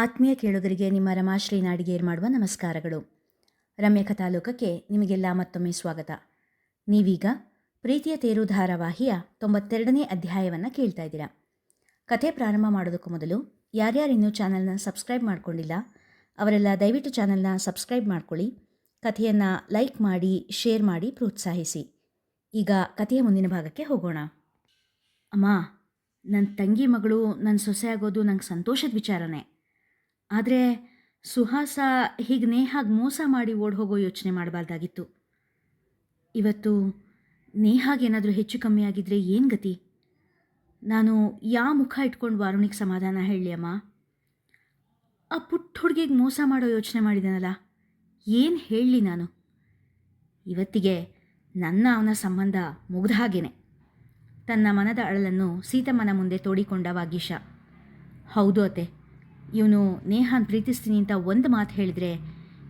ಆತ್ಮೀಯ ಕೇಳುಗರಿಗೆ ನಿಮ್ಮ ರಮಾಶ್ರೀ ನಾಡಿಗೇರ್ ಮಾಡುವ ನಮಸ್ಕಾರಗಳು. ರಮ್ಯಕ ತಾಲೂಕಕ್ಕೆ ನಿಮಗೆಲ್ಲ ಮತ್ತೊಮ್ಮೆ ಸ್ವಾಗತ. ನೀವೀಗ ಪ್ರೀತಿಯ ತೇರು ಧಾರಾವಾಹಿಯ ತೊಂಬತ್ತೆರಡನೇ ಅಧ್ಯಾಯವನ್ನು ಕೇಳ್ತಾ ಇದ್ದೀರಾ. ಕಥೆ ಪ್ರಾರಂಭ ಮಾಡೋದಕ್ಕೂ ಮೊದಲು ಯಾರ್ಯಾರಿನ್ನೂ ಚಾನಲ್ನ ಸಬ್ಸ್ಕ್ರೈಬ್ ಮಾಡಿಕೊಂಡಿಲ್ಲ, ಅವರೆಲ್ಲ ದಯವಿಟ್ಟು ಚಾನಲ್ನ ಸಬ್ಸ್ಕ್ರೈಬ್ ಮಾಡ್ಕೊಳ್ಳಿ, ಕಥೆಯನ್ನು ಲೈಕ್ ಮಾಡಿ, ಶೇರ್ ಮಾಡಿ, ಪ್ರೋತ್ಸಾಹಿಸಿ. ಈಗ ಕಥೆಯ ಮುಂದಿನ ಭಾಗಕ್ಕೆ ಹೋಗೋಣ. ಅಮ್ಮ ನನ್ನ ತಂಗಿ ಮಗಳು ನನ್ನ ಸೊಸೆ ಆಗೋದು ನಂಗೆ ಸಂತೋಷದ ವಿಚಾರನೇ. ಆದರೆ ಸುಹಾಸ ಹೀಗೆ ನೇಹಾಗೆ ಮೋಸ ಮಾಡಿ ಓಡಿ ಹೋಗೋ ಯೋಚನೆ ಮಾಡಬಾರ್ದಾಗಿತ್ತು. ಇವತ್ತು ನೇಹಾಗೇನಾದರೂ ಹೆಚ್ಚು ಕಮ್ಮಿ ಆಗಿದ್ರೆ ಏನು ಗತಿ? ನಾನು ಯಾವ ಮುಖ ಇಟ್ಕೊಂಡು ವಾರುಣಿಗೆ ಸಮಾಧಾನ ಹೇಳಿ ಅಮ್ಮ. ಆ ಪುಟ್ಟ ಹುಡುಗಿಗೆ ಮೋಸ ಮಾಡೋ ಯೋಚನೆ ಮಾಡಿದನಲ್ಲ, ಏನು ಹೇಳಲಿ ನಾನು? ಇವತ್ತಿಗೆ ನನ್ನ ಅವನ ಸಂಬಂಧ ಮುಗ್ದ ಹಾಗೇನೆ. ತನ್ನ ಮನದ ಅಳಲನ್ನು ಸೀತಮ್ಮನ ಮುಂದೆ ತೋಡಿಕೊಂಡ ವಾಗೀಶ. ಹೌದು ಅತ್ತೆ ಇವನು, ನೇಹಾನ್, ಪ್ರೀತಿಸ್ತೀನಿ ಅಂತ ಒಂದು ಮಾತು ಹೇಳಿದ್ರೆ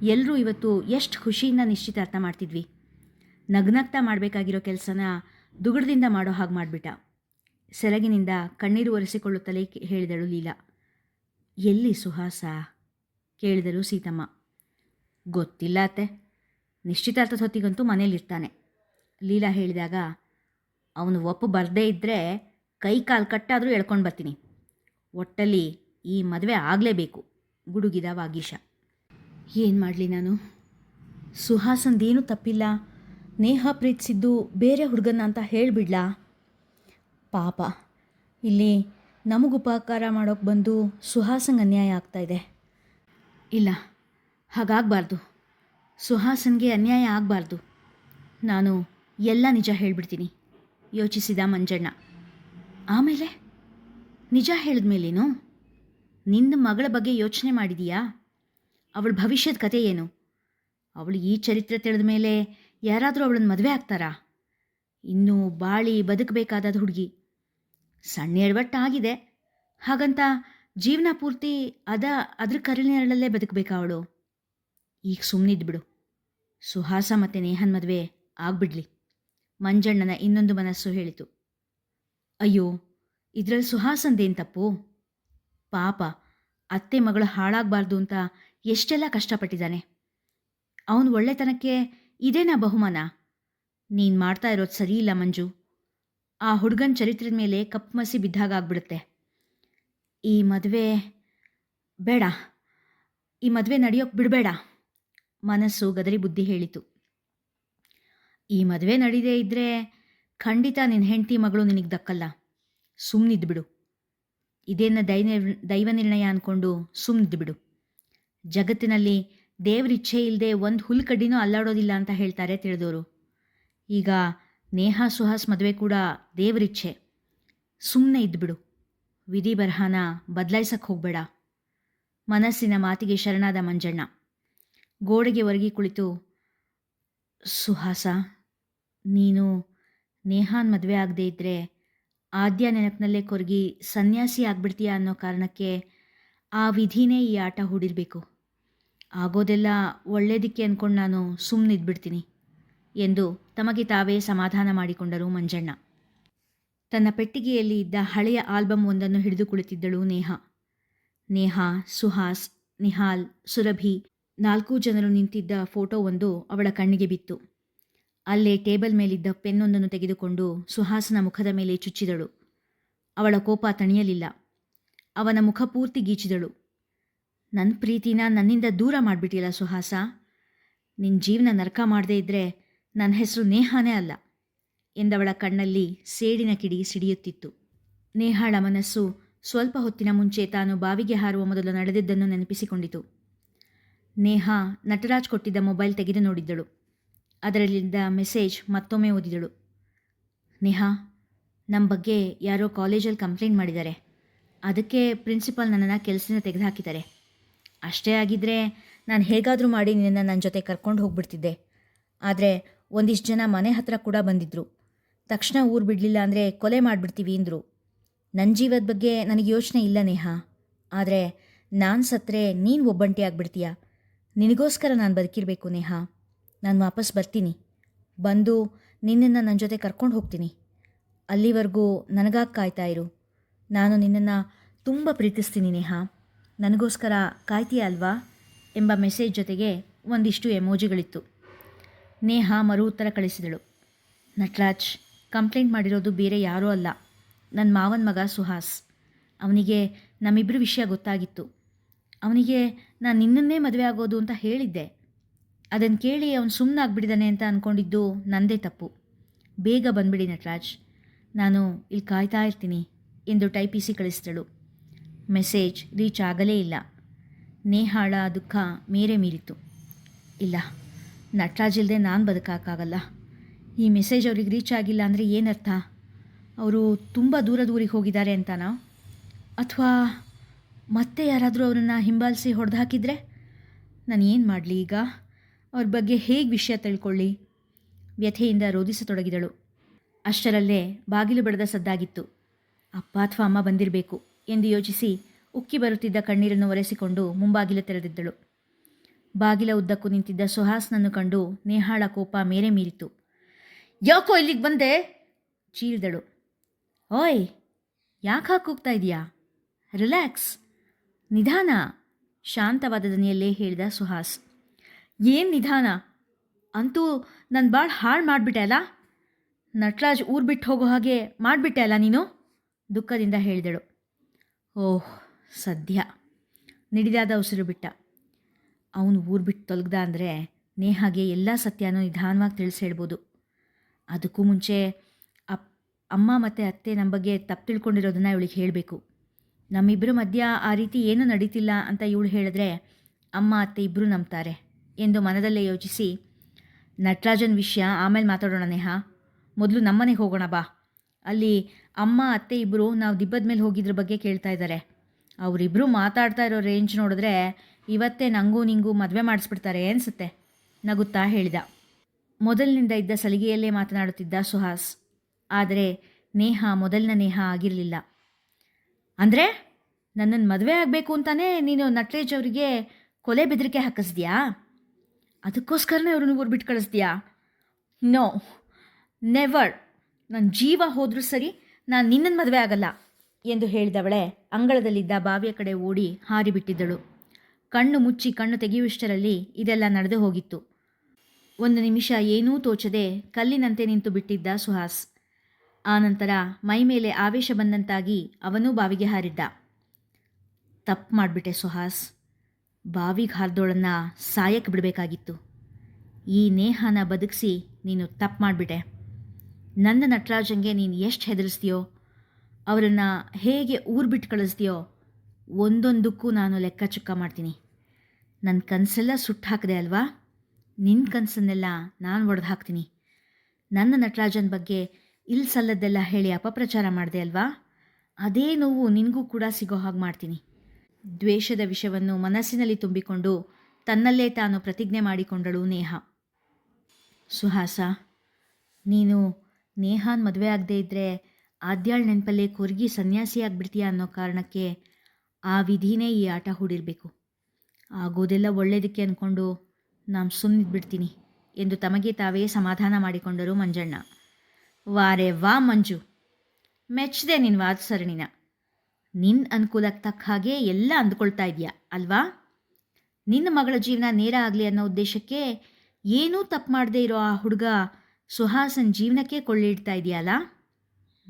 ಎಲ್ಲರೂ ಇವತ್ತು ಎಷ್ಟು ಖುಷಿಯಿಂದ ನಿಶ್ಚಿತಾರ್ಥ ಮಾಡ್ತಿದ್ವಿ. ನಗ್ನಗ್ತಾ ಮಾಡಬೇಕಾಗಿರೋ ಕೆಲಸನ ದುಗುಡದಿಂದ ಮಾಡೋ ಹಾಗೆ ಮಾಡಿಬಿಟ್ಟ. ಸೆರಗಿನಿಂದ ಕಣ್ಣೀರು ಒರೆಸಿಕೊಳ್ಳುತ್ತಲೇ ಹೇಳಿದಳು ಲೀಲಾ. ಎಲ್ಲಿ ಸುಹಾಸ? ಕೇಳಿದರು ಸೀತಮ್ಮ. ಗೊತ್ತಿಲ್ಲ ಅತ್ತೆ. ನಿಶ್ಚಿತಾರ್ಥದ ಹೊತ್ತಿಗಂತೂ ಮನೇಲಿರ್ತಾನೆ. ಲೀಲಾ ಹೇಳಿದಾಗ, ಅವನು ಒಪ್ಪು ಬರದೇ ಇದ್ದರೆ ಕೈ ಕಾಲು ಕಟ್ಟಾದರೂ ಎಳ್ಕೊಂಡು ಬರ್ತೀನಿ. ಒಟ್ಟಲ್ಲಿ ಈ ಮದುವೆ ಆಗಲೇಬೇಕು. ಗುಡುಗಿದ ವಾಗೀಶ. ಏನು ಮಾಡಲಿ ನಾನು? ಸುಹಾಸಂದೇನೂ ತಪ್ಪಿಲ್ಲ. ನೇಹ ಪ್ರೀತಿಸಿದ್ದು ಬೇರೆ ಹುಡುಗನ ಅಂತ ಹೇಳಿಬಿಡ್ಲಾ? ಪಾಪ. ಇಲ್ಲಿ ನಮಗೂಪಕಾರ ಮಾಡೋಕೆ ಬಂದು ಸುಹಾಸಂಗೆ ಅನ್ಯಾಯ ಆಗ್ತಾ ಇದೆ. ಇಲ್ಲ. ಹಾಗಾಗಬಾರ್ದು. ಸುಹಾಸನ್ಗೆ ಅನ್ಯಾಯ ಆಗಬಾರ್ದು. ನಾನು ಎಲ್ಲ ನಿಜ ಹೇಳಿಬಿಡ್ತೀನಿ. ಯೋಚಿಸಿದ ಮಂಜಣ್ಣ. ಆಮೇಲೆ? ನಿಜ ಹೇಳಿದ್ಮೇಲೇನು? ನಿನ್ನ ಮಗಳ ಬಗ್ಗೆ ಯೋಚನೆ ಮಾಡಿದೀಯಾ? ಅವಳ ಭವಿಷ್ಯದ ಕತೆ ಏನು? ಅವಳು ಈ ಚರಿತ್ರೆ ತಿಳಿದ ಮೇಲೆ ಯಾರಾದರೂ ಅವಳನ್ನು ಮದುವೆ ಆಗ್ತಾರಾ? ಇನ್ನೂ ಬಾಳಿ ಬದುಕಬೇಕಾದ ಹುಡುಗಿ. ಸಣ್ಣ ಎಡವಟ್ಟಾಗಿದೆ. ಹಾಗಂತ ಜೀವನ ಪೂರ್ತಿ ಅದ, ಅದ್ರ ಕರಳಿನರಳಲ್ಲೇ ಬದುಕಬೇಕಾ ಅವಳು? ಈಗ ಸುಮ್ಮನಿದ್ಬಿಡು ಸುಹಾಸ ಮತ್ತು ನೇಹನ್ ಮದುವೆ ಆಗ್ಬಿಡ್ಲಿ. ಮಂಜಣ್ಣನ ಇನ್ನೊಂದು ಮನಸ್ಸು ಹೇಳಿತು. ಅಯ್ಯೋ, ಇದರಲ್ಲಿ ಸುಹಾಸಂದೇನು ತಪ್ಪು? ಪಾಪ, ಅತ್ತೆ ಮಗಳು ಹಾಳಾಗಬಾರ್ದು ಅಂತ ಎಷ್ಟೆಲ್ಲ ಕಷ್ಟಪಟ್ಟಿದ್ದಾನೆ. ಅವನು ಒಳ್ಳೆತನಕ್ಕೆ ಇದೇನಾ ಬಹುಮಾನ? ನೀನು ಮಾಡ್ತಾ ಇರೋದು ಸರಿ ಇಲ್ಲ ಮಂಜು. ಆ ಹುಡುಗನ ಚರಿತ್ರದ ಮೇಲೆ ಕಪ್ಪಮಸಿ ಬಿದ್ದಾಗ ಆಗ್ಬಿಡುತ್ತೆ. ಈ ಮದುವೆ ಬೇಡ. ಈ ಮದುವೆ ನಡೆಯೋಕೆ ಬಿಡಬೇಡ. ಮನಸ್ಸು ಗದರಿ ಬುದ್ಧಿ ಹೇಳಿತು. ಈ ಮದುವೆ ನಡೀದೇ ಇದ್ದರೆ ಖಂಡಿತ ನಿನ್ನ ಹೆಂಡತಿ ಮಗಳು ನಿನಗೆ ದಕ್ಕಲ್ಲ. ಸುಮ್ಮನಿದ್ಬಿಡು ಇದೇನ ದೈವ ದೈವ ನಿರ್ಣಯ ಅಂದ್ಕೊಂಡು ಸುಮ್ಮನಿದ್ಬಿಡು ಜಗತ್ತಿನಲ್ಲಿ ದೇವರಿಚ್ಛೆ ಇಲ್ಲದೆ ಒಂದು ಹುಲ್ಕಡ್ಡಿನೂ ಅಲ್ಲಾಡೋದಿಲ್ಲ ಅಂತ ಹೇಳ್ತಾರೆ ತಿಳಿದವರು ಈಗ ನೇಹಾ, ಸುಹಾಸ್ ಮದುವೆ ಕೂಡ ದೇವರಿಚ್ಛೆ ಸುಮ್ಮನೆ ಇದ್ಬಿಡು ವಿಧಿ ಬರಹನ ಬದಲಾಯಿಸಕ್ಕೆ ಹೋಗಬೇಡ. ಮನಸ್ಸಿನ ಮಾತಿಗೆ ಶರಣಾದ ಮಂಜಣ್ಣ. ಗೋಡೆಗೆ ಒರಗಿ ಕುಳಿತು, ಸುಹಾಸ, ನೀನು ನೇಹಾನ್ ಮದುವೆ ಆಗದೇ ಇದ್ದರೆ ಆದ್ಯ ನೆನಪಿನಲ್ಲೇ ಕೊರಗಿ, ಸನ್ಯಾಸಿ ಆಗ್ಬಿಡ್ತೀಯ ಅನ್ನೋ ಕಾರಣಕ್ಕೆ ಆ ವಿಧಿನೇ ಈ ಆಟ ಹೂಡಿರಬೇಕು. ಆಗೋದೆಲ್ಲ ಒಳ್ಳೇದಕ್ಕೆ ಅಂದ್ಕೊಂಡು ನಾನು ಸುಮ್ಮನಿದ್ಬಿಡ್ತೀನಿ ಎಂದು ತಮಗೆ ತಾವೇ ಸಮಾಧಾನ ಮಾಡಿಕೊಂಡರು ಮಂಜಣ್ಣ. ತನ್ನ ಪೆಟ್ಟಿಗೆಯಲ್ಲಿ ಇದ್ದ ಹಳೆಯ ಆಲ್ಬಮ್ ಒಂದನ್ನು ಹಿಡಿದು ಕುಳಿತಿದ್ದಳು ನೇಹ. ನೇಹಾ, ಸುಹಾಸ್, ನಿಹಾಲ್, ಸುರಭಿ ನಾಲ್ಕು ಜನರು ನಿಂತಿದ್ದ ಫೋಟೋ ಒಂದು ಅವಳ ಕಣ್ಣಿಗೆ ಬಿತ್ತು. ಅಲ್ಲೇ ಟೇಬಲ್ ಮೇಲಿದ್ದ ಪೆನ್ನೊಂದನ್ನು ತೆಗೆದುಕೊಂಡು ಸುಹಾಸನ ಮುಖದ ಮೇಲೆ ಚುಚ್ಚಿದಳು. ಅವಳ ಕೋಪ ತಣಿಯಲಿಲ್ಲ. ಅವನ ಮುಖ ಪೂರ್ತಿ ಗೀಚಿದಳು. ನನ್ನ ಪ್ರೀತಿನ ನನ್ನಿಂದ ದೂರ ಮಾಡಿಬಿಟ್ಟಿಲ್ಲ ಸುಹಾಸ. ನಿನ್ನ ಜೀವನ ನರಕ ಮಾಡದೇ ಇದ್ದರೆ ನನ್ನ ಹೆಸರು ನೇಹಾನೇ ಅಲ್ಲ ಎಂದವಳ ಕಣ್ಣಲ್ಲಿ ಸೇಡಿನ ಕಿಡಿ ಸಿಡಿಯುತ್ತಿತ್ತು. ನೇಹಾಳ ಮನಸ್ಸು ಸ್ವಲ್ಪ ಹೊತ್ತಿನ ಮುಂಚೆ ತಾನು ಬಾವಿಗೆ ಹಾರುವ ಮೊದಲು ನಡೆದಿದ್ದನ್ನು ನೆನಪಿಸಿಕೊಂಡಿತು. ನೇಹಾ ನಟರಾಜ್ ಕೊಟ್ಟಿದ್ದ ಮೊಬೈಲ್ ತೆಗೆದು ನೋಡಿದ್ದಳು. ಅದರಲ್ಲಿದ್ದ ಮೆಸೇಜ್ ಮತ್ತೊಮ್ಮೆ ಓದಿದಳು. ನೇಹಾ ನಮ್ಮ ಬಗ್ಗೆ ಯಾರೋ ಕಾಲೇಜಲ್ಲಿ ಕಂಪ್ಲೇಂಟ್ ಮಾಡಿದ್ದಾರೆ. ಅದಕ್ಕೆ ಪ್ರಿನ್ಸಿಪಾಲ್ ನನ್ನನ್ನು ಕೆಲಸದಿಂದ ತೆಗೆದುಹಾಕಿದ್ದಾರೆ. ಅಷ್ಟೇ ಆಗಿದ್ದರೆ ನಾನು ಹೇಗಾದರೂ ಮಾಡಿ ನಿನ್ನನ್ನು ನನ್ನ ಜೊತೆ ಕರ್ಕೊಂಡು ಹೋಗ್ಬಿಡ್ತಿದ್ದೆ. ಆದರೆ ಒಂದಿಷ್ಟು ಜನ ಮನೆ ಹತ್ರ ಕೂಡ ಬಂದಿದ್ದರು ತಕ್ಷಣ ಊರು ಬಿಡಲಿಲ್ಲ ಅಂದರೆ ಕೊಲೆ ಮಾಡಿಬಿಡ್ತೀವಿ ಅಂದರು. ನನ್ನ ಜೀವದ ಬಗ್ಗೆ ನನಗೆ ಯೋಚನೆ ಇಲ್ಲ ನೇಹಾ. ಆದರೆ ನಾನು ಸತ್ತರೆ ನೀನು ಒಬ್ಬಂಟಿ ಆಗಿಬಿಡ್ತೀಯ? ನಿನಗೋಸ್ಕರ ನಾನು ಬದುಕಿರಬೇಕು ನೇಹಾ. ನಾನು ವಾಪಸ್ ಬರ್ತೀನಿ. ಬಂದು ನಿನ್ನನ್ನು ನನ್ನ ಜೊತೆ ಕರ್ಕೊಂಡು ಹೋಗ್ತೀನಿ. ಅಲ್ಲಿವರೆಗೂ ನನಗಾಗಿ ಕಾಯ್ತಾ ಇರು. ನಾನು ನಿನ್ನನ್ನು ತುಂಬ ಪ್ರೀತಿಸ್ತೀನಿ ನೇಹಾ. ನನಗೋಸ್ಕರ ಕಾಯ್ತೀಯ ಅಲ್ವಾ? ಎಂಬ ಮೆಸೇಜ್ ಜೊತೆಗೆ ಒಂದಿಷ್ಟು ಎಮೋಜಿಗಳಿತ್ತು. ನೇಹ ಮರು ಉತ್ತರ ಕಳಿಸಿದಳು. ನಟರಾಜ್, ಕಂಪ್ಲೇಂಟ್ ಮಾಡಿರೋದು ಬೇರೆ ಯಾರೂ ಅಲ್ಲ. ನನ್ನ ಮಾವನ ಮಗ ಸುಹಾಸ್. ಅವನಿಗೆ ನಮ್ಮಿಬ್ಬರ ವಿಷಯ ಗೊತ್ತಾಗಿತ್ತು. ಅವನಿಗೆ ನಾನು ನಿನ್ನನ್ನೇ ಮದುವೆ ಆಗೋದು ಅಂತ ಹೇಳಿದ್ದೆ. ಅದನ್ನು ಕೇಳಿ ಅವನು ಸುಮ್ಮನಾಗ್ಬಿಟ್ಟಿದ್ದಾನೆ ಅಂತ ಅಂದ್ಕೊಂಡಿದ್ದು ನಂದೇ ತಪ್ಪು. ಬೇಗ ಬಂದ್ಬಿಡಿ ನಟರಾಜ್. ನಾನು ಇಲ್ಲಿ ಕಾಯ್ತಾ ಇರ್ತೀನಿ ಎಂದು ಟೈಪಿಸಿ ಕಳಿಸಿದಳು. ಮೆಸೇಜ್ ರೀಚ್ ಆಗಲೇ ಇಲ್ಲ. ನೇಹಾಳ ದುಃಖ ಮೇರೆ ಮೀರಿತು ಇಲ್ಲ, ನಟರಾಜ್ ಇಲ್ಲದೆ ನಾನು ಬದುಕೋಕ್ಕಾಗಲ್ಲ. ಈ ಮೆಸೇಜ್ ಅವ್ರಿಗೆ ರೀಚ್ ಆಗಿಲ್ಲ ಅಂದರೆ ಏನರ್ಥ? ಅವರು ತುಂಬ ದೂರ ದೂರಿಗೆ ಹೋಗಿದ್ದಾರೆ ಅಂತನಾ? ಅಥವಾ ಮತ್ತೆ ಯಾರಾದರೂ ಅವರನ್ನು ಹಿಂಬಾಲಿಸಿ ಹೊಡೆದು ಹಾಕಿದರೆ? ನಾನು ಏನು ಮಾಡಲಿ ಈಗ? ಅವ್ರ ಬಗ್ಗೆ ಹೇಗೆ ವಿಷಯ ತಿಳ್ಕೊಳ್ಳಿ? ವ್ಯಥೆಯಿಂದ ರೋಧಿಸತೊಡಗಿದಳು. ಅಷ್ಟರಲ್ಲೇ ಬಾಗಿಲು ಬಡದ ಸದ್ದಾಗಿತ್ತು. ಅಪ್ಪ ಅಥವಾ ಅಮ್ಮ ಬಂದಿರಬೇಕು ಎಂದು ಯೋಚಿಸಿ ಉಕ್ಕಿ ಬರುತ್ತಿದ್ದ ಕಣ್ಣೀರನ್ನು ಒರೆಸಿಕೊಂಡು ಮುಂಬಾಗಿಲು ತೆರೆದಿದ್ದಳು. ಬಾಗಿಲ ಉದ್ದಕ್ಕೂ ನಿಂತಿದ್ದ ಸುಹಾಸ್ನನ್ನು ಕಂಡು ನೇಹಾಳ ಕೋಪ ಮೇರೆ ಮೀರಿತು. ಯಾಕೋ ಇಲ್ಲಿಗೆ ಬಂದೆ? ಚೀರಿದಳು. ಓಯ್, ಯಾಕೆ ಹಾಕಿ ಹೋಗ್ತಾ ಇದೀಯಾ ರಿಲ್ಯಾಕ್ಸ್. ನಿಧಾನ, ಶಾಂತವಾದ ದನಿಯಲ್ಲೇ ಹೇಳಿದ ಸುಹಾಸ್. ಏನು ನಿಧಾನ? ಅಂತೂ ನಾನು ಭಾಳ ಹಾಳು ಮಾಡಿಬಿಟ್ಟೆ ಅಲ್ಲ? ನಟರಾಜ್ ಊರು ಬಿಟ್ಟು ಹೋಗೋ ಹಾಗೆ ಮಾಡಿಬಿಟ್ಟೆ ಅಲ್ಲ ನೀನು? ದುಃಖದಿಂದ ಹೇಳಿದಳು. ಓಹ್, ಸದ್ಯ. ನಿಡಿದಾದ ಉಸಿರು ಬಿಟ್ಟ. ಅವನು ಊರು ಬಿಟ್ಟು ತೊಲಗ್ದ ಅಂದರೆ ನೇಹಾಗೆ ಎಲ್ಲ ಸತ್ಯನೂ ನಿಧಾನವಾಗಿ ತಿಳಿಸಿ ಹೇಳ್ಬೋದು. ಅದಕ್ಕೂ ಮುಂಚೆ ಅಪ್, ಅಮ್ಮ ಮತ್ತು ಅತ್ತೆ ನಮ್ಮ ಬಗ್ಗೆ ತಪ್ಪು ತಿಳ್ಕೊಂಡಿರೋದನ್ನು ಇವಳಿಗೆ ಹೇಳಬೇಕು. ನಮ್ಮಿಬ್ಬರ ಮಧ್ಯ ಆ ರೀತಿ ಏನೂ ನಡೀತಿಲ್ಲ ಅಂತ ಇವಳು ಹೇಳಿದ್ರೆ ಅಮ್ಮ, ಅತ್ತೆ ಇಬ್ಬರೂ ನಂಬ್ತಾರೆ. ಎಂದು ಮನದಲ್ಲೇ ಯೋಚಿಸಿ, ನಟರಾಜನ್ ವಿಷಯ, ಆಮೇಲೆ ಮಾತಾಡೋಣ ನೇಹ. ಮೊದಲು ನಮ್ಮನೆಗೆ ಹೋಗೋಣ ಬಾ. ಅಲ್ಲಿ ಅಮ್ಮ, ಅತ್ತೆ ಇಬ್ಬರು ನಾವು ದಿಬ್ಬದ ಮೇಲೆ ಹೋಗಿದ್ರ ಬಗ್ಗೆ ಕೇಳ್ತಾ ಇದ್ದಾರೆ ಅವರಿಬ್ಬರು ಮಾತಾಡ್ತಾ ಇರೋ ರೇಂಜ್ ನೋಡಿದ್ರೆ ಇವತ್ತೇ ನಂಗೂ ನಿಂಗೂ ಮದುವೆ ಮಾಡಿಸ್ಬಿಡ್ತಾರೆ ಅನಿಸುತ್ತೆ, ನಗುತ್ತಾ ಹೇಳಿದ. ಮೊದಲಿನಿಂದ ಇದ್ದ ಸಲಿಗೆಯಲ್ಲೇ ಮಾತನಾಡುತ್ತಿದ್ದ ಸುಹಾಸ್. ಆದರೆ ನೇಹ ಮೊದಲಿನ ನೇಹ ಆಗಿರಲಿಲ್ಲ. ಅಂದರೆ? ನನ್ನನ್ನು ಮದುವೆ ಆಗಬೇಕು ಅಂತಾನೆ ನೀನು ನಟರೇಜ್ ಅವರಿಗೆ ಕೊಲೆ ಬೆದರಿಕೆ ಹಾಕಿಸ್ದ್ಯಾ? ಅದಕ್ಕೋಸ್ಕರನೇ ಅವ್ರನ್ನ ಊರು ಬಿಟ್ಟು ಕಳಿಸ್ತೀಯಾ? ನೋ ನೆವರ್ ನನ್ನ ಜೀವ ಹೋದರೂ ಸರಿ ನಾನು ನಿನ್ನನ್ನು ಮದುವೆ ಆಗಲ್ಲ ಎಂದು ಹೇಳಿದವಳೆ. ಅಂಗಳದಲ್ಲಿದ್ದ ಬಾವಿಯ ಕಡೆ ಓಡಿ ಹಾರಿಬಿಟ್ಟಿದ್ದಳು ಕಣ್ಣು ಮುಚ್ಚಿ ಕಣ್ಣು ತೆಗೆಯುವಷ್ಟರಲ್ಲಿ ಇದೆಲ್ಲ ನಡೆದು ಹೋಗಿತ್ತು. ಒಂದು ನಿಮಿಷ ಏನೂ ತೋಚದೆ ಕಲ್ಲಿನಂತೆ ನಿಂತು ಬಿಟ್ಟಿದ್ದ ಸುಹಾಸ್. ಆನಂತರ ಮೈ ಮೇಲೆ ಆವೇಶ ಬಂದಂತಾಗಿ ಅವನೂ ಬಾವಿಗೆ ಹಾರಿದ್ದ. ತಪ್ಪು ಮಾಡಿಬಿಟ್ಟೆ ಸುಹಾಸ್. ಬಾವಿಗೆ ಹಾರ್ದೋಳನ್ನ ಸಾಯಕ್ಕೆ ಬಿಡಬೇಕಾಗಿತ್ತು. ಈ ನೇಹನ ಬದುಕಿಸಿ ನೀನು ತಪ್ಪು ಮಾಡಿಬಿಟ್ಟೆ. ನನ್ನ ನಟರಾಜಂಗೆ ನೀನು ಎಷ್ಟು ಹೆದರಿಸ್ತೀಯೋ, ಅವರನ್ನು ಹೇಗೆ ಊರು ಬಿಟ್ಟು ಕಳಿಸ್ತೀಯೋ, ಒಂದೊಂದಕ್ಕೂ ನಾನು ಲೆಕ್ಕ ಚುಕ್ಕ ಮಾಡ್ತೀನಿ. ನನ್ನ ಕನಸೆಲ್ಲ ಸುಟ್ಟು ಹಾಕಿದೆ ಅಲ್ವಾ? ನಿನ್ನ ಕನಸನ್ನೆಲ್ಲ ನಾನು ಒಡೆದು ಹಾಕ್ತೀನಿ. ನನ್ನ ನಟರಾಜನ ಬಗ್ಗೆ ಇಲ್ಲಿ ಸಲ್ಲದ್ದೆಲ್ಲ ಹೇಳಿ ಅಪಪ್ರಚಾರ ಮಾಡಿದೆ ಅಲ್ವಾ? ಅದೇ ನೋವು ನಿನಗೂ ಕೂಡ ಸಿಗೋ ಹಾಗೆ ಮಾಡ್ತೀನಿ. ದ್ವೇಷದ ವಿಷವನ್ನು ಮನಸ್ಸಿನಲ್ಲಿ ತುಂಬಿಕೊಂಡು ತನ್ನಲ್ಲೇ ತಾನು ಪ್ರತಿಜ್ಞೆ ಮಾಡಿಕೊಂಡಳು ನೇಹ. ಸುಹಾಸ, ನೀನು ನೇಹಾನ್ ಮದುವೆ ಆಗದೇ ಇದ್ದರೆ ಆದ್ಯಾಳ್ ನೆನಪಲ್ಲೇ ಕೊರ್ಗಿ ಸನ್ಯಾಸಿಯಾಗ್ಬಿಡ್ತೀಯ ಅನ್ನೋ ಕಾರಣಕ್ಕೆ ಆ ವಿಧಿನೇ ಈ ಆಟ ಹೂಡಿರಬೇಕು. ಆಗೋದೆಲ್ಲ ಒಳ್ಳೇದಕ್ಕೆ ಅಂದ್ಕೊಂಡು ನಾನು ಸುಮ್ಮಿದ್ಬಿಡ್ತೀನಿ ಎಂದು ತಮಗೆ ತಾವೇ ಸಮಾಧಾನ ಮಾಡಿಕೊಂಡರು ಮಂಜಣ್ಣ. ವಾರೆ ವಾ ಮಂಜು, ಮೆಚ್ಚದೆ ನಿನ್ನ ವಾದ ಸರಣಿನ. ನಿನ್ನ ಅನುಕೂಲಕ್ಕೆ ತಕ್ಕ ಹಾಗೆ ಎಲ್ಲ ಅಂದ್ಕೊಳ್ತಾ ಇದೆಯಾ ಅಲ್ವಾ? ನಿನ್ನ ಮಗಳ ಜೀವನ ನೇರ ಆಗಲಿ ಅನ್ನೋ ಉದ್ದೇಶಕ್ಕೆ ಏನೂ ತಪ್ಪು ಮಾಡದೇ ಇರೋ ಆ ಹುಡುಗ ಸುಹಾಸನ್ ಜೀವನಕ್ಕೆ ಕೊಳ್ಳಿಡ್ತಾ ಇದೆಯಲ್ಲ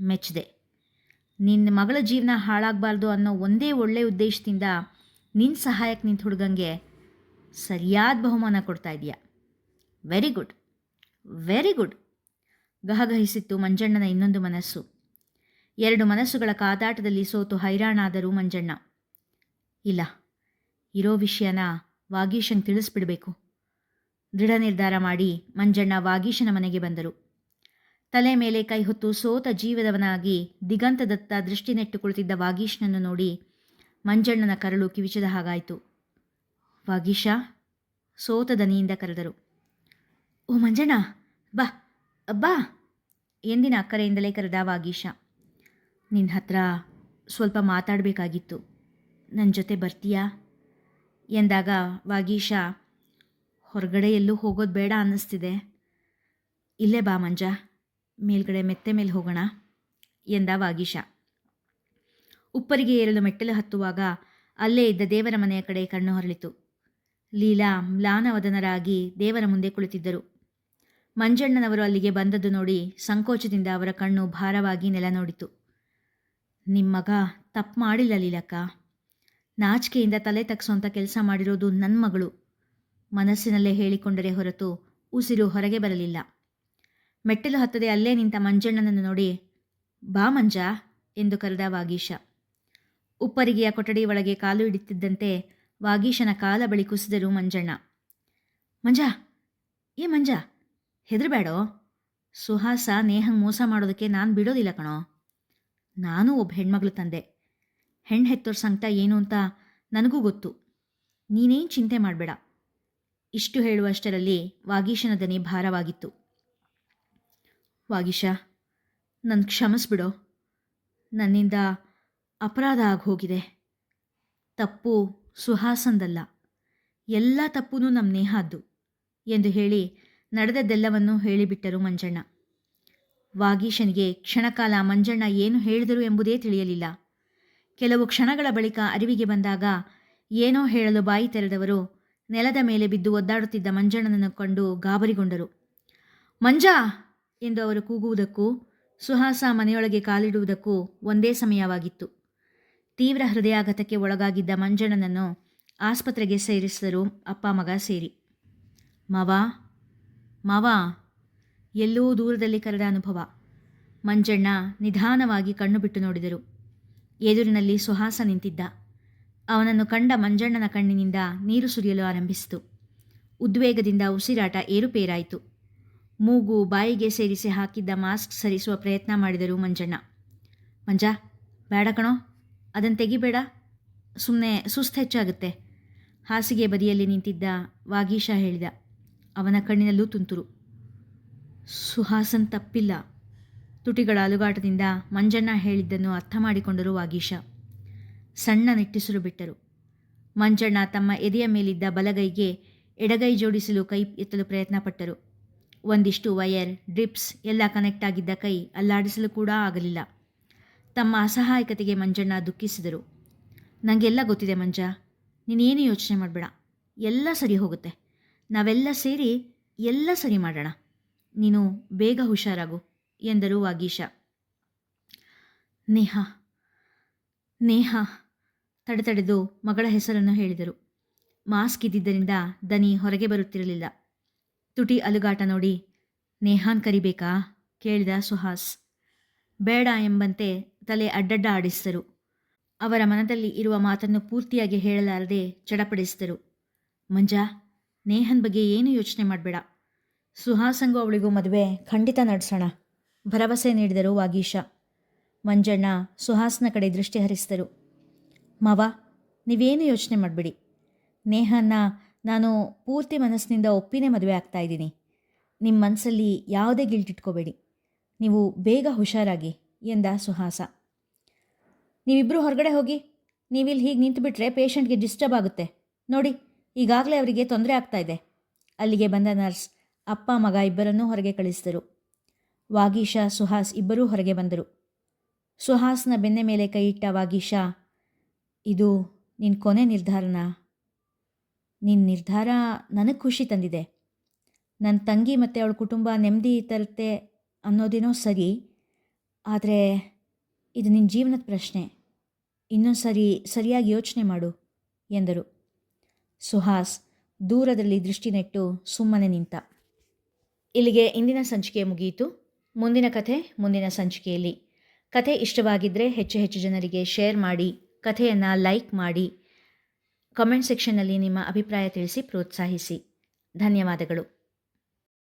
ಮೆಚ್ಚದೆ. ನಿನ್ನ ಮಗಳ ಜೀವನ ಹಾಳಾಗಬಾರ್ದು ಅನ್ನೋ ಒಂದೇ ಒಳ್ಳೆಯ ಉದ್ದೇಶದಿಂದ ನಿನ್ನ ಸಹಾಯಕ್ಕೆ ನಿಂತ ಹುಡುಗಂಗೆ ಸರಿಯಾದ ಬಹುಮಾನ ಕೊಡ್ತಾ ಇದೆಯಾ? Very good. Very good. ಗಹಗಹಿಸಿತ್ತು ಮಂಜಣ್ಣನ ಇನ್ನೊಂದು ಮನಸ್ಸು. ಎರಡು ಮನಸ್ಸುಗಳ ಕಾದಾಟದಲ್ಲಿ ಸೋತು ಹೈರಾಣಾದರೂ ಮಂಜಣ್ಣ. ಇಲ್ಲ, ಇರೋ ವಿಷಯನ ವಾಗೀಶಂಗೆ ತಿಳಿಸ್ಬಿಡಬೇಕು. ದೃಢ ನಿರ್ಧಾರ ಮಾಡಿ ಮಂಜಣ್ಣ ವಾಗೀಶನ ಮನೆಗೆ ಬಂದರು. ತಲೆ ಮೇಲೆ ಕೈ ಹೊತ್ತು ಸೋತ ಜೀವದವನಾಗಿ ದಿಗಂತದತ್ತ ದೃಷ್ಟಿ ನೆಟ್ಟು ಕುಳಿತಿದ್ದ ವಾಗೀಶ್ನನ್ನು ನೋಡಿ ಮಂಜಣ್ಣನ ಕರಳು ಕಿವಿಚದ ಹಾಗಾಯಿತು. ವಾಗೀಶ, ಸೋತ ದನಿಯಿಂದ ಕರೆದರು. ಓ ಮಂಜಣ್ಣ, ಬಾ ಅಬ್ಬಾ ಎಂದಿನ ಅಕ್ಕರೆಯಿಂದಲೇ ಕರೆದ ವಾಗೀಶ. ನಿನ್ನ ಹತ್ರ ಸ್ವಲ್ಪ ಮಾತಾಡಬೇಕಾಗಿತ್ತು. ನನ್ನ ಜೊತೆ ಬರ್ತೀಯಾ? ಎಂದಾಗ ವಾಗೀಶ, ಹೊರಗಡೆ ಎಲ್ಲೂ ಹೋಗೋದು ಬೇಡ ಅನ್ನಿಸ್ತಿದೆ. ಇಲ್ಲೇ ಬಾ ಮಂಜ, ಮೇಲ್ಗಡೆ ಮೆತ್ತೆ ಮೇಲೆ ಹೋಗೋಣ, ಎಂದ ವಾಗೀಶ. ಉಪ್ಪರಿಗೆ ಏರಲು ಮೆಟ್ಟಲು ಹತ್ತುವಾಗ ಅಲ್ಲೇ ಇದ್ದ ದೇವರ ಮನೆಯ ಕಡೆ ಕಣ್ಣು ಹೊರಳಿತು. ಲೀಲಾ ಮ್ಲಾನವದನರಾಗಿ ದೇವರ ಮುಂದೆ ಕುಳಿತಿದ್ದರು. ಮಂಜಣ್ಣನವರು ಅಲ್ಲಿಗೆ ಬಂದದ್ದು ನೋಡಿ ಸಂಕೋಚದಿಂದ ಅವರ ಕಣ್ಣು ಭಾರವಾಗಿ ನೆಲ ನೋಡಿತು ನಿಮ್ಮ ಮಗ ತಪ್ಪು ಮಾಡಿಲ್ಲ ಲೀಲಕ್ಕ. ನಾಚಿಕೆಯಿಂದ ತಲೆ ತಗ್ಸೋಂಥ ಕೆಲಸ ಮಾಡಿರೋದು ನನ್ನ ಮಗಳು. ಮನಸ್ಸಿನಲ್ಲೇ ಹೇಳಿಕೊಂಡರೆ ಹೊರತು ಉಸಿರು ಹೊರಗೆ ಬರಲಿಲ್ಲ. ಮೆಟ್ಟಲು ಹತ್ತದೆ ಅಲ್ಲೇ ನಿಂತ ಮಂಜಣ್ಣನನ್ನು ನೋಡಿ, ಬಾ ಮಂಜ ಎಂದು ಕರೆದ ವಾಗೀಶ. ಉಪ್ಪರಿಗೆಯ ಕೊಠಡಿ ಒಳಗೆ ಕಾಲು ಇಡುತ್ತಿದ್ದಂತೆ ವಾಗೀಶನ ಕಾಲ ಬಳಿ ಕುಸಿದರು ಮಂಜಣ್ಣ. ಮಂಜ, ಏ ಮಂಜ, ಹೆದರಬೇಡೋ? ಸುಹಾಸ, ನೇಹಂಗೆ ಮೋಸ ಮಾಡೋದಕ್ಕೆ ನಾನು ಬಿಡೋದಿಲ್ಲ ಕಣೋ. ನಾನು ಒಬ್ಬ ಹೆಣ್ಮಗಳು ತಂದೆ. ಹೆಣ್ಣು ಹೆತ್ತೋರ್ ಸಂಕಟ ಏನು ಅಂತ ನನಗೂ ಗೊತ್ತು. ನೀನೇನು ಚಿಂತೆ ಮಾಡಬೇಡ. ಇಷ್ಟು ಹೇಳುವಷ್ಟರಲ್ಲಿ ವಾಗೀಶನ ದನಿ ಭಾರವಾಗಿತ್ತು. ವಾಗೀಶ ನನ್ನ ಕ್ಷಮಿಸ್ಬಿಡೋ. ನನ್ನಿಂದ ಅಪರಾಧ ಆಗೋಗಿದೆ. ತಪ್ಪು ಸುಹಾಸಂದಲ್ಲ. ಎಲ್ಲ ತಪ್ಪೂ ನಮ್ಮ ನೇಹಾದ್ದು ಎಂದು ಹೇಳಿ ನಡೆದದ್ದೆಲ್ಲವನ್ನೂ ಹೇಳಿಬಿಟ್ಟರು ಮಂಜಣ್ಣ. ವಾಗೀಶನಿಗೆ ಕ್ಷಣಕಾಲ ಮಂಜಣ್ಣ ಏನು ಹೇಳಿದರು ಎಂಬುದೇ ತಿಳಿಯಲಿಲ್ಲ. ಕೆಲವು ಕ್ಷಣಗಳ ಬಳಿಕ ಅರಿವಿಗೆ ಬಂದಾಗ, ಏನೋ ಹೇಳಲು ಬಾಯಿ ತೆರೆದವರು ನೆಲದ ಮೇಲೆ ಬಿದ್ದು ಒದ್ದಾಡುತ್ತಿದ್ದ ಮಂಜಣ್ಣನನ್ನು ಕಂಡು ಗಾಬರಿಗೊಂಡರು. ಮಂಜ! ಎಂದು ಅವರು ಕೂಗುವುದಕ್ಕೂ, ಸುಹಾಸ ಮನೆಯೊಳಗೆ ಕಾಲಿಡುವುದಕ್ಕೂ ಒಂದೇ ಸಮಯವಾಗಿತ್ತು. ತೀವ್ರ ಹೃದಯಾಘಾತಕ್ಕೆ ಒಳಗಾಗಿದ್ದ ಮಂಜಣ್ಣನನ್ನು ಆಸ್ಪತ್ರೆಗೆ ಸೇರಿಸಿದರು ಅಪ್ಪ ಮಗ ಸೇರಿ. ಮಾವ? ಮಾವ! ಎಲ್ಲೋ ದೂರದಲ್ಲಿ ಕರೆದ ಅನುಭವ. ಮಂಜಣ್ಣ ನಿಧಾನವಾಗಿ ಕಣ್ಣು ಬಿಟ್ಟು ನೋಡಿದರು. ಎದುರಿನಲ್ಲಿ ಸುಹಾಸ ನಿಂತಿದ್ದ. ಅವನನ್ನು ಕಂಡ ಮಂಜಣ್ಣನ ಕಣ್ಣಿನಿಂದ ನೀರು ಸುರಿಯಲು ಆರಂಭಿಸಿತು. ಉದ್ವೇಗದಿಂದ ಉಸಿರಾಟ ಏರುಪೇರಾಯಿತು. ಮೂಗು ಬಾಯಿಗೆ ಸೇರಿಸಿ ಹಾಕಿದ್ದ ಮಾಸ್ಕ್ ಸರಿಸುವ ಪ್ರಯತ್ನ ಮಾಡಿದರು ಮಂಜಣ್ಣ. ಮಂಜ, ಬೇಡ ಕಣೋ ಅದನ್ನು ತೆಗಿಬೇಡ. ಸುಮ್ಮನೆ ಸುಸ್ತು ಹೆಚ್ಚಾಗುತ್ತೆ. ಹಾಸಿಗೆ ಬದಿಯಲ್ಲಿ ನಿಂತಿದ್ದ ವಾಗೀಶ ಹೇಳಿದ. ಅವನ ಕಣ್ಣಿನಲ್ಲೂ ತುಂತುರು. ಸುಹಾಸನ್ ತಪ್ಪಿಲ್ಲ. ತುಟಿಗಳ ಅಲುಗಾಟದಿಂದ ಮಂಜಣ್ಣ ಹೇಳಿದ್ದನ್ನು ಅರ್ಥ ಮಾಡಿಕೊಂಡರು ವಾಗೀಶ. ಸಣ್ಣ ನಿಟ್ಟಿಸಲು ಬಿಟ್ಟರು. ಮಂಜಣ್ಣ ತಮ್ಮ ಎದೆಯ ಮೇಲಿದ್ದ ಬಲಗೈಗೆ ಎಡಗೈ ಜೋಡಿಸಲು ಕೈ ಎತ್ತಲು ಪ್ರಯತ್ನಪಟ್ಟರು ಒಂದಿಷ್ಟು ವಯರ್ ಡ್ರಿಪ್ಸ್, ಎಲ್ಲ ಕನೆಕ್ಟ್ ಆಗಿದ್ದ ಕೈ ಅಲ್ಲಾಡಿಸಲು ಕೂಡ ಆಗಲಿಲ್ಲ. ತಮ್ಮ ಅಸಹಾಯಕತೆಗೆ ಮಂಜಣ್ಣ ದುಃಖಿಸಿದರು. ನನಗೆಲ್ಲ ಗೊತ್ತಿದೆ ಮಂಜ. ನೀನೇನು ಯೋಚನೆ ಮಾಡಬೇಡ. ಎಲ್ಲ ಸರಿ ಹೋಗುತ್ತೆ. ನಾವೆಲ್ಲ ಸೇರಿ ಎಲ್ಲ ಸರಿ ಮಾಡೋಣ. ನೀನು ಬೇಗ ಹುಷಾರಾಗು ಎಂದರು ವಾಗೀಶ. ನೇಹ ನೇಹ, ತಡೆತಡೆದು ಮಗಳ ಹೆಸರನ್ನು ಹೇಳಿದರು. ಮಾಸ್ಕ್ ಇದ್ದಿದ್ದರಿಂದ ದನಿ ಹೊರಗೆ ಬರುತ್ತಿರಲಿಲ್ಲ. ತುಟಿ ಅಲುಗಾಟ ನೋಡಿ, ನೇಹಾನ್ ಕರಿಬೇಕಾ? ಕೇಳಿದ ಸುಹಾಸ್. ಬೇಡ ಎಂಬಂತೆ ತಲೆ ಅಡ್ಡಡ್ಡ ಆಡಿಸಿದರು. ಅವರ ಮನದಲ್ಲಿ ಇರುವ ಮಾತನ್ನು ಪೂರ್ತಿಯಾಗಿ ಹೇಳಲಾರದೆ ಚಡಪಡಿಸಿದರು. ಮಂಜಾ, ನೇಹನ್ ಬಗ್ಗೆ ಏನು ಯೋಚನೆ ಮಾಡಬೇಡ. ಸುಹಾಸಂಗೂ ಅವಳಿಗೂ ಮದುವೆ. ಖಂಡಿತ ನಡೆಸೋಣ. ಭರವಸೆ ನೀಡಿದರು ವಾಗೀಶ. ಮಂಜಣ್ಣ ಸುಹಾಸ್ನ ಕಡೆ ದೃಷ್ಟಿ ಹರಿಸಿದರು. ಮಾವ, ನೀವೇನು ಯೋಚನೆ ಮಾಡಬೇಡಿ. ನೇಹನ್ನ ನಾನು ಪೂರ್ತಿ ಮನಸ್ಸಿನಿಂದ ಒಪ್ಪಿನೇ ಮದುವೆ ಆಗ್ತಾ ಇದ್ದೀನಿ. ನಿಮ್ಮ ಮನಸ್ಸಲ್ಲಿ ಯಾವುದೇ ಗಿಲ್ಟಿಟ್ಕೋಬೇಡಿ ನೀವು ಬೇಗ ಹುಷಾರಾಗಿ ಎಂದ ಸುಹಾಸ. ನೀವಿಬ್ಬರು ಹೊರಗಡೆ ಹೋಗಿ, ನೀವಿಲ್ಲಿ ಹೀಗೆ ನಿಂತುಬಿಟ್ರೆ ಪೇಷಂಟ್ಗೆ ಡಿಸ್ಟರ್ಬ್ ಆಗುತ್ತೆ. ನೋಡಿ, ಈಗಾಗಲೇ ಅವರಿಗೆ ತೊಂದರೆ ಆಗ್ತಾ ಇದೆ. ಅಲ್ಲಿಗೆ ಬಂದ ನರ್ಸ್ ಅಪ್ಪ ಮಗ ಇಬ್ಬರನ್ನೂ ಹೊರಗೆ ಕಳಿಸಿದರು. ವಾಗೀಶ, ಸುಹಾಸ್ ಇಬ್ಬರೂ ಹೊರಗೆ ಬಂದರು. ಸುಹಾಸ್ನ ಬೆನ್ನೆ ಮೇಲೆ ಕೈಯಿಟ್ಟ ವಾಗೀಶ, ಇದು ನಿನ್ನ ಕೊನೆ ನಿರ್ಧಾರನ? ನಿನ್ನ ನಿರ್ಧಾರ ನನಗೆ ಖುಷಿ ತಂದಿದೆ. ನನ್ನ ತಂಗಿ ಮತ್ತು ಅವಳ ಕುಟುಂಬ ನೆಮ್ಮದಿ ತರುತ್ತೆ ಅನ್ನೋದೇನೋ ಸರಿ, ಆದರೆ ಇದು ನಿನ್ನ ಜೀವನದ ಪ್ರಶ್ನೆ. ಇನ್ನೊಂದು ಸರಿ ಸರಿಯಾಗಿ ಯೋಚನೆ ಮಾಡು, ಎಂದರು. ಸುಹಾಸ್ ದೂರದಲ್ಲಿ ದೃಷ್ಟಿ ನೆಟ್ಟು ಸುಮ್ಮನೆ ನಿಂತ. ಇಲ್ಲಿಗೆ ಇಂದಿನ ಸಂಚಿಕೆ ಮುಗಿಯಿತು. ಮುಂದಿನ ಕಥೆ ಮುಂದಿನ ಸಂಚಿಕೆಯಲ್ಲಿ. ಕಥೆ ಇಷ್ಟವಾಗಿದ್ದರೆ ಹೆಚ್ಚು ಹೆಚ್ಚು ಜನರಿಗೆ ಶೇರ್ ಮಾಡಿ, ಕಥೆಯನ್ನು ಲೈಕ್ ಮಾಡಿ. ಕಮೆಂಟ್ ಸೆಕ್ಷನ್ನಲ್ಲಿ ನಿಮ್ಮ ಅಭಿಪ್ರಾಯ ತಿಳಿಸಿ, ಪ್ರೋತ್ಸಾಹಿಸಿ. ಧನ್ಯವಾದಗಳು.